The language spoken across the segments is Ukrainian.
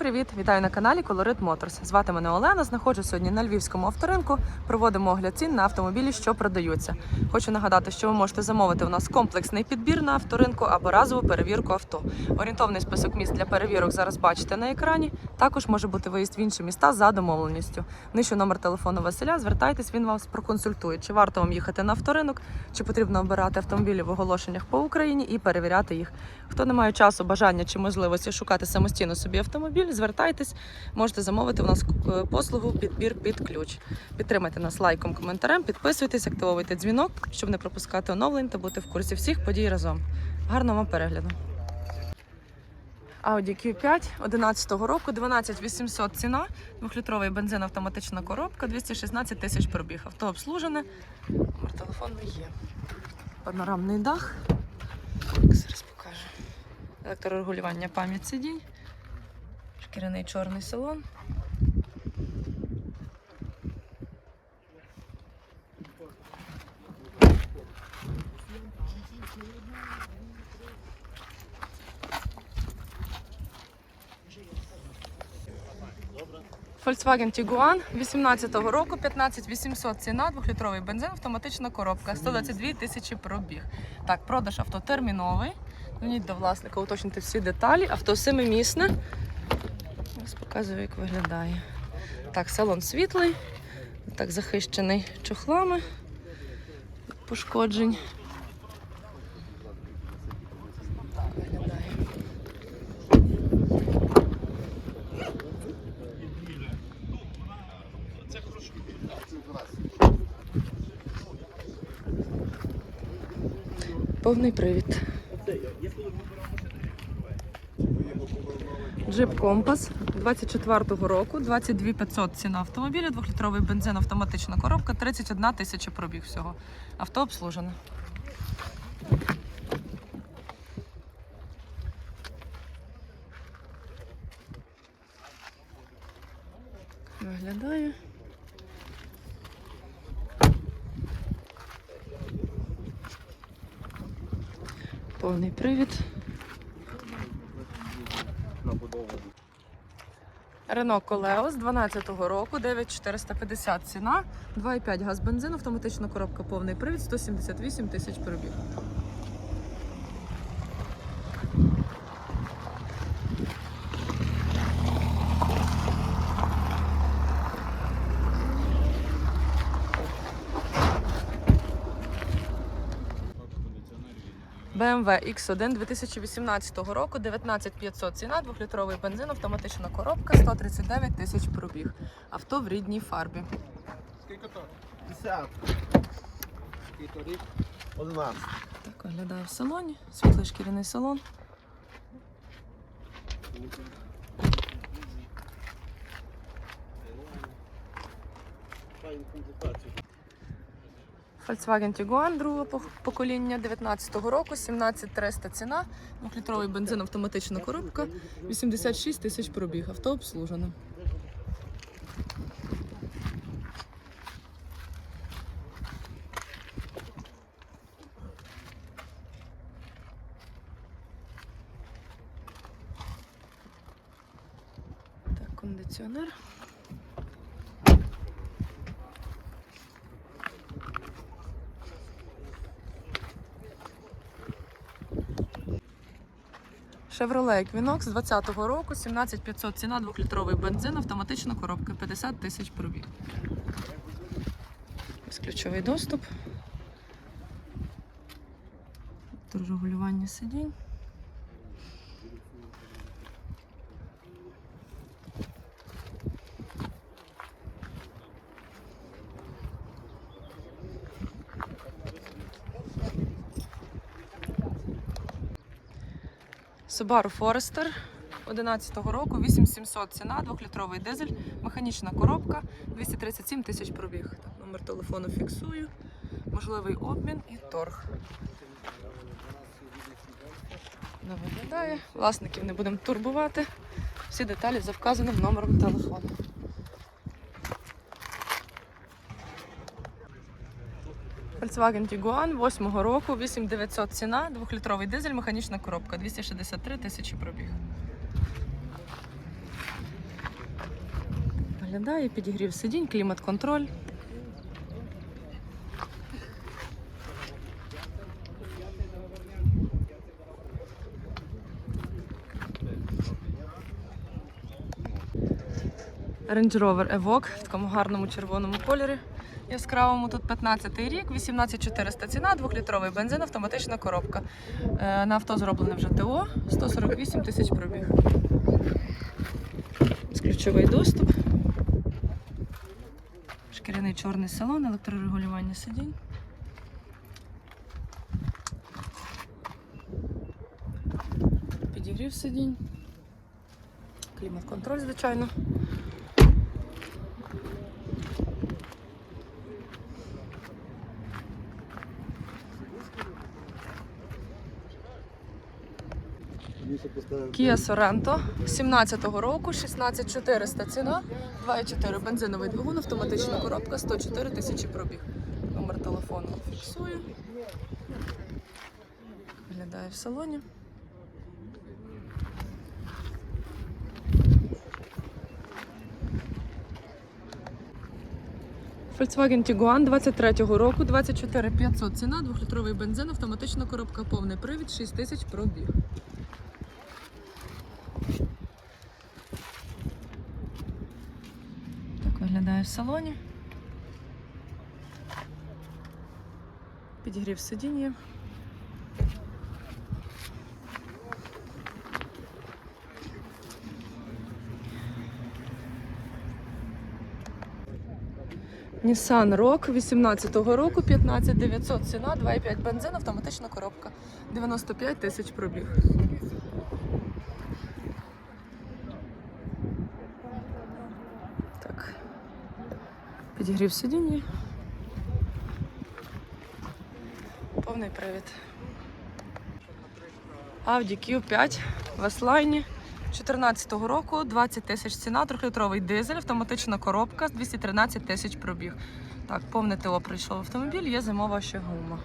привіт! Вітаю на каналі Colorit Motors. Звати мене Олена. Знаходжусь сьогодні на львівському авторинку. Проводимо огляд цін на автомобілі, що продаються. Хочу нагадати, що ви можете замовити у нас комплексний підбір на авторинку або разову перевірку авто. Орієнтовний список міст для перевірок зараз бачите на екрані. Також може бути виїзд в інші міста за домовленістю. Нижче номер телефону Василя. Звертайтесь, він вас проконсультує, чи варто вам їхати на авторинок, чи потрібно обирати автомобілі в оголошеннях по Україні і перевіряти їх. Хто не має часу, бажання чи можливості шукати самостійно собі автомобіль, звертайтесь, можете замовити у нас е, послугу підбір під ключ. Підтримайте нас лайком, коментарем, підписуйтесь, активовуйте дзвінок, щоб не пропускати оновлень та бути в курсі всіх подій разом. Гарного вам перегляду. Audi Q5 11-го року, 12 800 ціна, двохлітровий бензин, автоматична коробка, 216 тисяч пробіг. Авто обслужене, номер телефону є. Панорамний дах. Зараз покажу. Електрорегулювання пам'ять сидінь, шкіряний чорний салон. Volkswagen Tiguan 18-го року, 15 800 ціна, двохлітровий бензин, автоматична коробка, 122 тисячі пробіг. Так, продаж авто терміновий. Дзвоніть до власника, уточнити всі деталі. Авто семимісне. Показую, як виглядає. Так, салон світлий, так захищений чохлами від пошкоджень. Так виглядає. Повний привід. Джип Компас 24-го року, 22 500 ціна автомобіля, 2-літровий бензин, автоматична коробка, 31 тисяча пробіг всього. Авто обслужене. Виглядає. Повний привід. Рено Колео з 12-го року, 9450 ціна, 2,5 газ бензин, автоматична коробка, повний привід, 178 тисяч пробіг. BMW X1 2018 року, 19500 ціна, 2-літровий бензин, автоматична коробка, 139 тисяч пробіг. Авто в рідній фарбі. Скільки то? 50. Скільки рік? 11. Так виглядає в салоні. Світлий шкіряний салон. Volkswagen Tiguan другого покоління 19-го року, 17300 ціна, 2-літровий бензин, автоматична коробка, 86 тисяч пробіг. Авто обслужене. Так, кондиціонер. Chevrolet Equinox 20-го року, 17500 ціна, 2-літровий бензин, автоматична коробка, 50 тисяч пробіг. Безключовий доступ. Регулювання сидінь. Subaru Forester 11-го року, 8700 ціна, 2-літровий дизель, механічна коробка, 237 тисяч пробіг. Так, номер телефону фіксую, можливий обмін і торг. Не виглядає. Власників не будемо турбувати. Всі деталі за вказаним номером телефону. Volkswagen Tiguan 8 року, 8900 ціна, 2-літровий дизель, механічна коробка, 263 тисячі пробіг. виглядає, підігрів сидінь, клімат-контроль. Range Rover Evoque в такому гарному червоному кольорі. Яскравому тут 15-й рік, 18400 ціна, 2-літровий бензин, автоматична коробка. Е, На авто зроблене вже ТО, 148 тисяч пробіг. Ключовий доступ. Шкіряний чорний салон, електрорегулювання сидінь. Підігрів сидінь. Клімат-контроль, звичайно. Kia Sorento 17-го року, 16400 ціна, 2,4 бензиновий двигун, автоматична коробка, 104 тисячі пробіг. Номер телефону фіксую. Виглядає в салоні. Volkswagen Tiguan 23-го року, 24 500 ціна, 2-літровий бензин, автоматична коробка, повний привід, 6 тисяч пробіг. Виглядає в салоні. Підігрів сидіння. Nissan Rock 18-го року, 15 900 ціна, 2,5 бензин, автоматична коробка. 95 тисяч пробіг. Так. Підігрів сидіння. Повний привід. Audi Q5 в S-Line 14-го року, 20 тисяч ціна, 3-літровий дизель, автоматична коробка 213 тисяч пробіг. Так, повне ТО прийшов автомобіль, є зимова ще гума.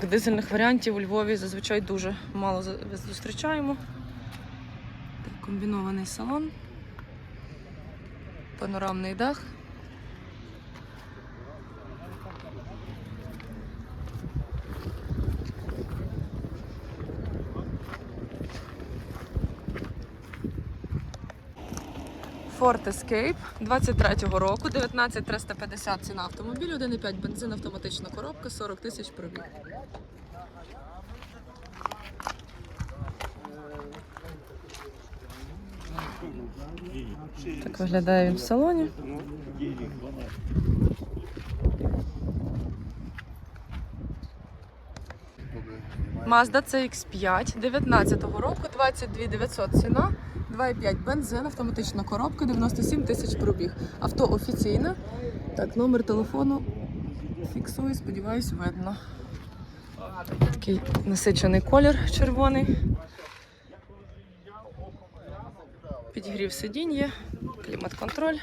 Так, дизельних варіантів у Львові зазвичай дуже мало зустрічаємо. Так, комбінований салон, панорамний дах. Ford Escape 23-го року, 19350 ціна автомобілю, 1,5 бензин, автоматична коробка, 40 тисяч пробіг. Так виглядає він в салоні. Mazda CX5 19-го року, 22 900 ціна, 2,5 бензин, автоматична коробка, 97 тисяч пробіг. Авто офіційне. Так, номер телефону фіксую, сподіваюсь, видно. Такий насичений колір червоний. Підігрів сидінь є, клімат-контроль.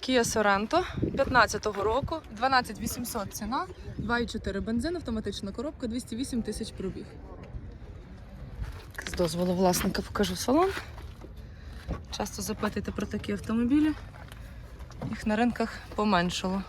Kia Sorento 15-го року, 12 800 ціна, 2,4 бензин, автоматична коробка, 208 тисяч пробіг. З дозволу власника покажу салон. Часто запитуєте про такі автомобілі. Їх на ринках поменшало.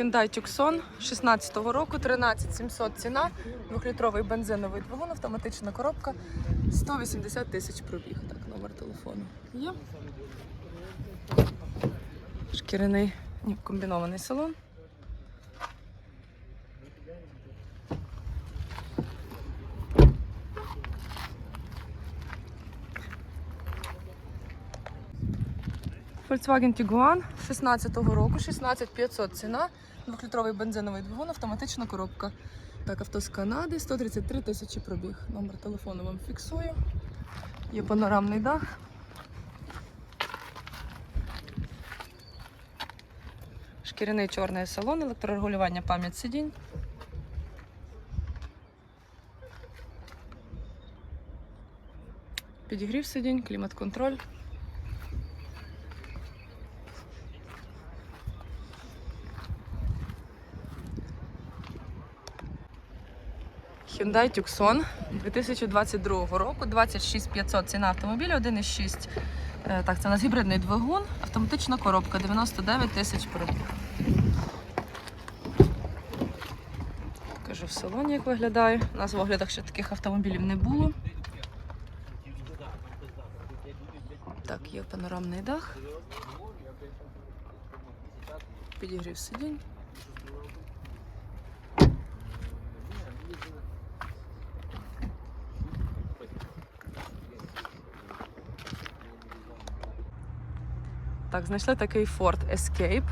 Hyundai Tucson 16-го року, 13 700 ціна, 2-літровий бензиновий двигун, автоматична коробка, 180 тисяч пробіг. Так, номер телефону є. Шкіряний, комбінований салон. Volkswagen Tiguan 16-го року, 16500 ціна, 2-літровий бензиновий двигун, автоматична коробка. Так, авто з Канади, 133 тисячі пробіг. Номер телефону вам фіксую. Є панорамний дах. Шкіряний чорний салон, електрорегулювання пам'ять сидінь. Підігрів сидінь, клімат-контроль. Hyundai Tucson 2022 року, 26500 ціна автомобіля, 1,6. Е, Так, це у нас гібридний двигун, автоматична коробка, 99 тисяч пробіг. Покажу в салоні, як виглядає. У нас в оглядах ще таких автомобілів не було. Так, є панорамний дах. Підігрів сидінь. Так, знайшли такий Ford Escape.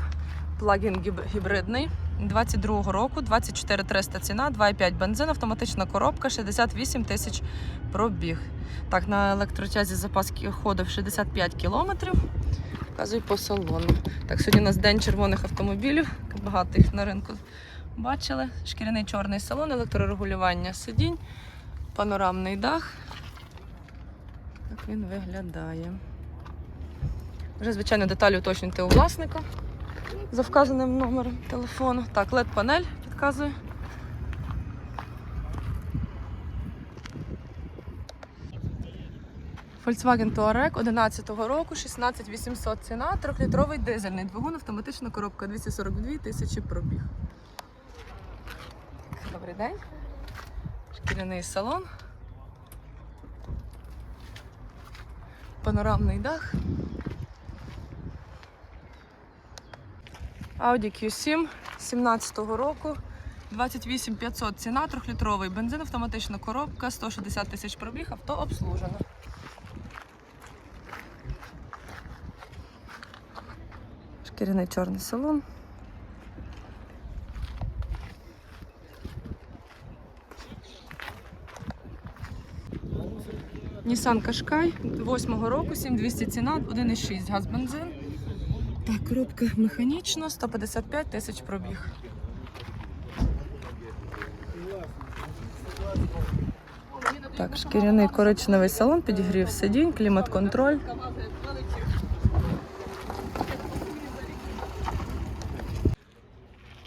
Плагін гібридний. 22-го року, 24 300 ціна, 2,5 бензин, автоматична коробка, 68 тисяч пробіг. Так, на електротязі запас ходу 65 кілометрів. Показую по салону. Так, сьогодні у нас день червоних автомобілів. Багато їх на ринку бачили. Шкіряний чорний салон, електрорегулювання сидінь, панорамний дах. Так він виглядає. Вже, звичайно, деталі уточнюйте у власника за вказаним номером телефону. Так, led панель підказує. Volkswagen Touareg 11-го року, 16800 ціна, 3-літровий дизельний двигун, автоматична коробка 242 тисячі пробіг. Добрий день. Шкіряний салон. Панорамний дах. Audi Q7 17-го року. 28 500 ціна, 3-літровий бензин, автоматична коробка, 160 тисяч пробіг, авто обслужено. Шкіряний чорний салон. Nissan Qashqai 8-го року, 7200 ціна, 1,6 газ бензин. Коробка механічна, 155 тисяч пробіг. Так, шкіряний коричневий салон, підігрів сидінь, клімат-контроль.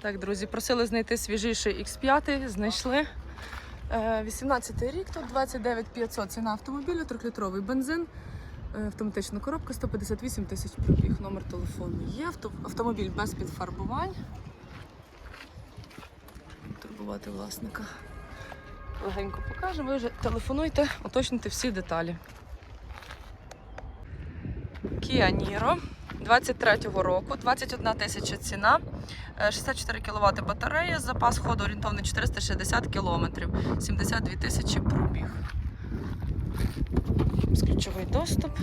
Так, друзі, просили знайти свіжіший X5, знайшли. 18 рік, тут 29 500 ціна автомобіля, 3-літровий бензин, е, автоматична коробка, 158 тисяч пробіг, номер телефону є, авто- автомобіль без підфарбувань. Турбувати власника. Легенько покажемо, ви вже телефонуйте, уточнюйте всі деталі. Kia Niro 23-го року, 21 тисяча ціна, е, 64 кВт батарея, запас ходу орієнтовно 460 км, 72 тисячі пробіг. Ключовий доступ.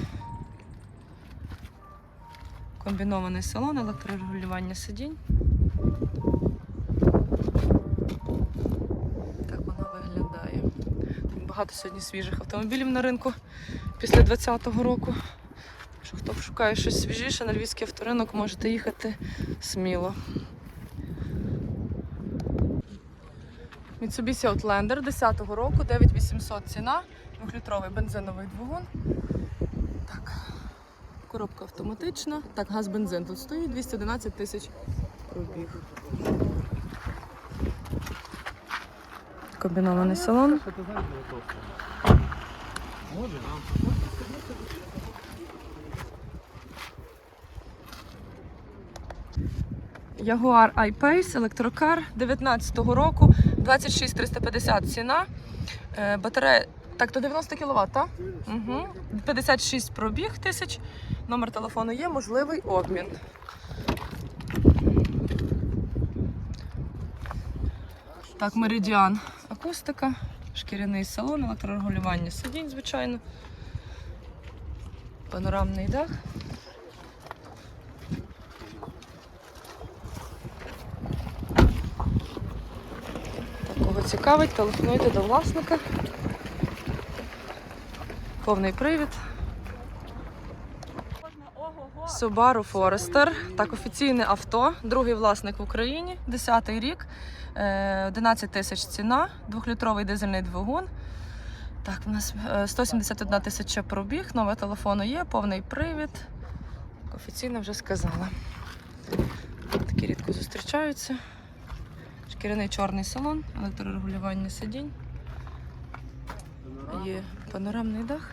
Комбінований салон, електрорегулювання сидінь. Так вона виглядає. Так багато сьогодні свіжих автомобілів на ринку після 2020 року. Що хто шукає щось свіжіше на львівський авторинок, можете їхати сміло. Mitsubishi Outlander 10-го року, 9800 ціна, 2-літровий бензиновий двигун. Так, коробка автоматична. Так, газ бензин тут стоїть, 211 тисяч пробіг. Комбінований салон. Jaguar I-Pace, електрокар 19-го року, 26 350 ціна. Е, Батарея, так, то 90 кВт, так? Угу. 56 пробіг тисяч. Номер телефону є, можливий обмін. Так, меридіан. Акустика, шкіряний салон, електрорегулювання сидінь, звичайно. Панорамний дах. Так, кого цікавить, телефонуйте до власника. Повний привід. Subaru Forester. Так, офіційне авто, другий власник в Україні, 10-й рік, е, 11 тисяч ціна, 2-літровий дизельний двигун. Так, у нас е, 171 тисяча пробіг, номер телефону є, повний привід. Офіційно вже сказала. Такі рідко зустрічаються. Шкіряний чорний салон, електрорегулювання сидінь. Є панорамний дах,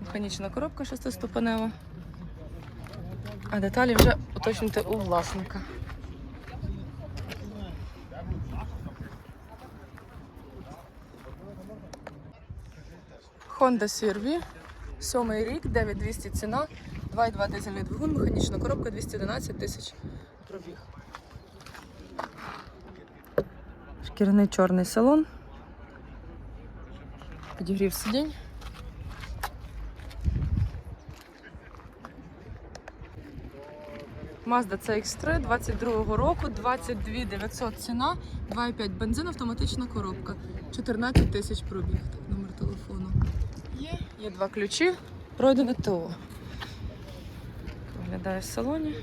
механічна коробка шестиступенева. А деталі вже уточнюйте у власника. Honda CR-V, рік, 9200 ціна, 2,2 дизельний двигун, механічна коробка 211 тисяч пробіг. Шкіряний чорний салон. Підігрів сидінь. Mazda CX-3 22 року, 22 900 ціна, 2,5 бензин, автоматична коробка, 14 тисяч пробіг. Так, номер телефону. Є, є два ключі, пройдене ТО. Виглядає в салоні.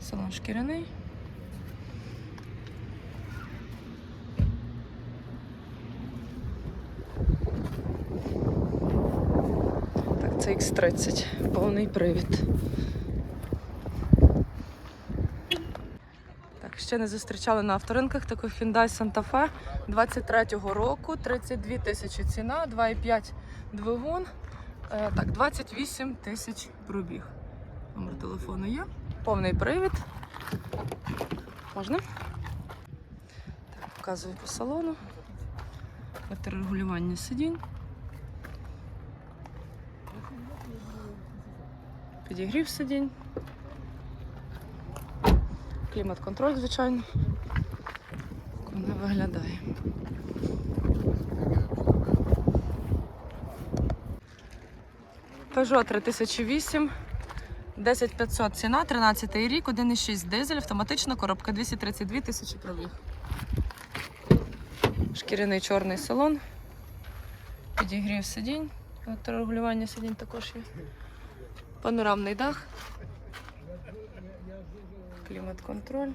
Салон шкіряний. Так, це X30, повний привід. Так, ще не зустрічали на авторинках таку Hyundai Santa Fe 23-го року, 32 тисячі ціна, 2,5 двигун. Е, так, 28 тисяч пробіг. Номер телефону є. Повний привід. Можна? Так, показую по салону. Електрорегулювання сидінь. Підігрів сидінь. Клімат-контроль, звичайно. Вона виглядає. Peugeot 3008, 10500 ціна, 13 рік, 1,6 дизель, автоматична коробка, 232 тисячі пробіг. Шкіряний чорний салон. Підігрів сидінь. Електрорегулювання сидінь також є. Панорамний дах. Клімат-контроль.